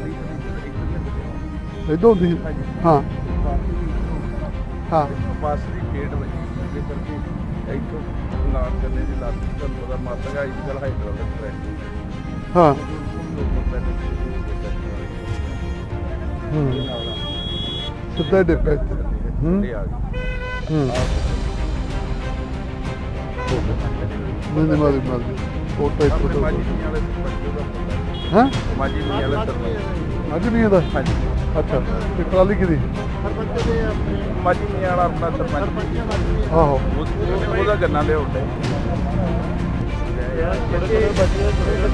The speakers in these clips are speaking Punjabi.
ਟਰਾਲੀ ਇਦੋਂ ਹੁੰਦੀ ਸੀ ਹਾਂ? ਹਾਂ। ਬੱਸ ਦੀ ਗੇਟ ਵੱਜੀ ਜਿਹਦੇ ਕਰਕੇ ਇੱਥੋਂ ਨਾਲ ਚੱਲੇ ਦੀ ਲੱਤ ਤੁਹਾਨੂੰ ਪਤਾ ਮੱਤ ਗਿਆ ਅੱਜ ਕੱਲ ਹਾਈਡਰੋਲਿਕ ਹਾਂ। ਹੂੰ। ਹੂੰ ਸਿੱਧਾ ਡਿੱਪੇ ਹੂੰ। ਇਹ ਆ ਗਈ ਹੂੰ। ਨਹੀਂ ਨਹੀਂ ਮਾਰੀ ਮਾਰੀ। ਉਹ ਟਾਈਪ ਆਪਣੇ ਮਾਜੀ ਵਾਲੇ ਸਰਪੰਚ ਦਾ ਮੁੰਡਾ। ਹਾਂ? ਮਾਜੀ ਮੀਆਂ ਵਾਲੇ ਸਰਪੰਚ ਅੱਜ ਨਹੀਂ ਇਹਦਾ ਹਾਂਜੀ। ਅੱਛਾ ਤੇ ਟਰਾਲੀ ਕਿਹਦੀ? ਮਾਜੀ ਮੀਆਂ ਵਾਲਾ ਆਪਣਾ ਸਰਪੰਚ। ਆਹੋ। ਉਹ- ਉਹਦਾ ਗੰਨਾ ਦੇ ਉੱਤੇ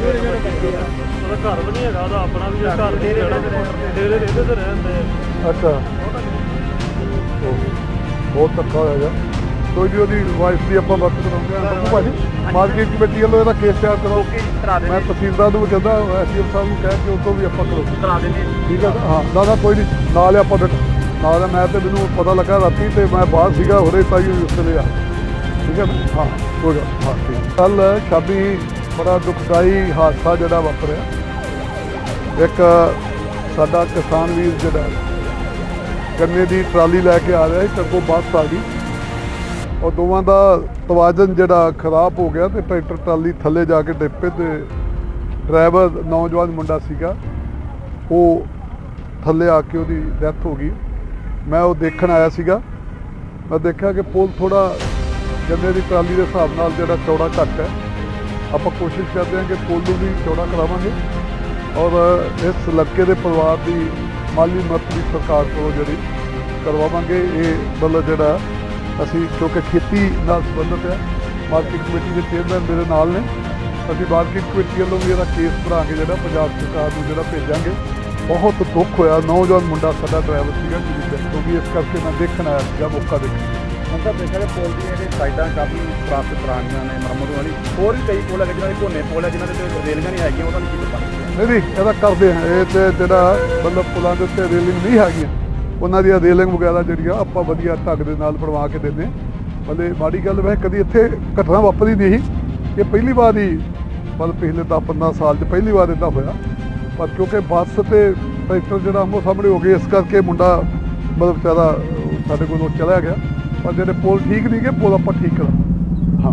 ਉਹਦਾ ਘਰ ਵੀ ਨਹੀਂ ਹੈਗਾ ਉਹਦਾ ਆਪਣਾ ਵੀ ਘਰ ਨਹੀਂ ਰਹਿਣਾ ਡੇਰੇ ਰਹਿੰਦੇ ਤੇ ਰਹਿੰਦੇ ਅੱਛਾ। ਉਹ ਬਹੁਤ ਧੱਕਾ ਹੋਇਆ ਕੋਈ ਵੀ ਉਹਦੀ ਵਾਈਫ ਦੀ ਆਪਾਂ ਵਰਤ ਕਰਾਉਂਦੇ ਹਾਂ। ਬੱਬੂ ਭਾਜੀ ਮਾਰਕੀਟ ਕਮੇਟੀ ਵੱਲੋਂ ਇਹਦਾ ਕੇਸ ਤਿਆਰ ਕਰੋ ਕਰਾ ਮੈਂ ਤਹਿਸੀਲਦਾਰ ਨੂੰ ਕਹਿੰਦਾ ਐਸਡੀਐਮ ਸਾਹਿਬ ਨੂੰ ਕਹਿ ਕੇ ਉਹ ਤੋਂ ਵੀ ਆਪਾਂ ਕਰੋ ਕਰਾ ਦੇਣੇ ਠੀਕ ਹੈ ਹਾਂ ਨਾ ਨਾ ਕੋਈ ਨਹੀਂ। ਨਾਲ ਆਪਾਂ ਨਾਲ ਮੈਂ ਤੇ ਮੈਨੂੰ ਪਤਾ ਲੱਗਾ ਰਾਤੀ ਤੇ ਮੈਂ ਬਾਹਰ ਸੀਗਾ ਹੋਰੇ ਤਾਈ ਉਸ ਵੇਲੇ ਆ। ਠੀਕ ਹੈ ਹਾਂ ਹੋ ਜਾ ਹਾਂ ਠੀਕ। ਕੱਲ ਸ਼ਾਮੀ ਬੜਾ ਦੁਖਦਾਈ ਹਾਦਸਾ ਜਿਹੜਾ ਵਾਪਰਿਆ। ਇੱਕ ਸਾਡਾ ਕਿਸਾਨ ਵੀਰ ਜਿਹੜਾ ਗੰਨੇ ਦੀ ਟਰਾਲੀ ਲੈ ਕੇ ਆ ਰਿਹਾ ਸੀ ਟੱਗੋ ਬੱਸ ਆ ਗਈ। ਉਹ ਦੋਵਾਂ ਦਾ ਤਵਾਜ਼ਨ ਜਿਹੜਾ ਖਰਾਬ ਹੋ ਗਿਆ ਤੇ ਟਰੈਕਟਰ ਟਰਾਲੀ ਥੱਲੇ ਜਾ ਕੇ ਡਿੱਪੇ ਤੇ ਡਰਾਈਵਰ ਨੌਜਵਾਨ ਮੁੰਡਾ ਸੀਗਾ, ਉਹ ਥੱਲੇ ਆ ਕੇ ਉਹਦੀ ਡੈਥ ਹੋ ਗਈ। ਮੈਂ ਉਹ ਦੇਖਣ ਆਇਆ ਸੀਗਾ। ਮੈਂ ਦੇਖਿਆ ਕਿ ਪੁਲ ਥੋੜਾ ਗੰਨੇ ਦੀ ਟਰਾਲੀ ਦੇ ਹਿਸਾਬ ਨਾਲ ਜਿਹੜਾ ਚੌੜਾ ਘੱਟ ਹੈ। ਆਪਾਂ ਕੋਸ਼ਿਸ਼ ਕਰਦੇ ਹਾਂ ਕਿ ਪੁਲ ਨੂੰ ਵੀ ਚੌੜਾ ਕਰਾਵਾਂਗੇ। ਔਰ ਇਸ ਲੜਕੇ ਦੇ ਪਰਿਵਾਰ ਦੀ ਮਾਲੀ ਮਦਦ ਵੀ ਸਰਕਾਰ ਕੋਲੋਂ ਜਿਹੜੀ ਕਰਵਾਵਾਂਗੇ। ਇਹ ਮਤਲਬ ਜਿਹੜਾ ਅਸੀਂ ਕਿਉਂਕਿ ਖੇਤੀ ਨਾਲ ਸੰਬੰਧਿਤ ਹੈ ਮਾਰਕੀਟ ਕਮੇਟੀ ਦੇ ਚੇਅਰਮੈਨ ਮੇਰੇ ਨਾਲ ਨੇ। ਅਸੀਂ ਮਾਰਕੀਟ ਕਮੇਟੀ ਵੱਲੋਂ ਵੀ ਇਹਦਾ ਕੇਸ ਬਣਾ ਕੇ ਜਿਹੜਾ ਪੰਜਾਬ ਸਰਕਾਰ ਨੂੰ ਜਿਹੜਾ ਭੇਜਾਂਗੇ। ਬਹੁਤ ਦੁੱਖ ਹੋਇਆ ਨੌਜਵਾਨ ਮੁੰਡਾ ਸਾਡਾ ਡਰਾਈਵਰ ਸੀਗਾ ਜਿਹਦੀ death ਹੋ ਗਈ ਇਸ ਕਰਕੇ ਮੈਂ ਦੇਖਣ ਆਇਆ ਸੀਗਾ ਮੌਕਾ ਦੇਖਣ। ਤਾਂ ਦੇਖਿਆ ਕਿ ਪੁਲ ਦੀਆਂ ਜਿਹੜੇ ਸਾਈਡਾਂ ਕਾਫੀ ਪ੍ਰਾਪਤ ਪੁਰਾਣੀਆਂ ਨੇ ਮੁਰੰਮਤ ਵਾਲੀ। ਹੋਰ ਵੀ ਕਈ ਪੁਲ ਹੈ ਜਿਨ੍ਹਾਂ ਦੇ ਕੋਨੇ ਪੁਲ ਹੈ ਜਿਨ੍ਹਾਂ ਦੇ ਤੇ ਰੇਲਗਾਂ ਨਹੀਂ ਹੈਗੀਆਂ ਉਹਨਾਂ ਕੀ ਬਣੀ ਨਹੀਂ ਨਹੀਂ ਇਹਦਾ ਕਰਦੇ ਇਹ ਤੇ ਜਿਹੜਾ ਮਤਲਬ ਪੁਲਾਂ ਦੇ ਉੱਤੇ ਰੇਲਿੰਗ ਨਹੀਂ ਹੈਗੀਆਂ। ਉਹਨਾਂ ਦੀਆਂ ਰੇਲਿੰਗ ਵਗੈਰਾ ਜਿਹੜੀਆਂ ਆਪਾਂ ਵਧੀਆ ਢੰਗ ਦੇ ਨਾਲ ਬਣਵਾ ਕੇ ਦਿੰਦੇ ਹਾਂ। ਮਤਲਬ ਮਾੜੀ ਗੱਲ ਵੈਸੇ ਕਦੀ ਇੱਥੇ ਘਟਨਾ ਵਾਪਰੀ ਨਹੀਂ ਸੀ ਇਹ ਪਹਿਲੀ ਵਾਰ ਹੀ ਮਤਲਬ ਪਿਛਲੇ 10 15 ਸਾਲ 'ਚ ਪਹਿਲੀ ਵਾਰ ਇਦਾਂ ਹੋਇਆ। ਪਰ ਕਿਉਂਕਿ ਬੱਸ ਤੇ ਟਰੈਕਟਰ ਜਿਹੜਾ ਆਮੋ ਸਾਹਮਣੇ ਹੋ ਗਏ, ਇਸ ਕਰਕੇ ਮੁੰਡਾ ਮਤਲਬ ਵਿਚਾਰਾ ਸਾਡੇ ਕੋਲੋਂ ਚਲਾ ਗਿਆ। ਪਰ ਜਿਹੜੇ ਪੁਲ ਠੀਕ ਨਹੀਂ ਗਏ, ਪੁਲ ਆਪਾਂ ਠੀਕ ਕਰਾਂ ਹਾਂ।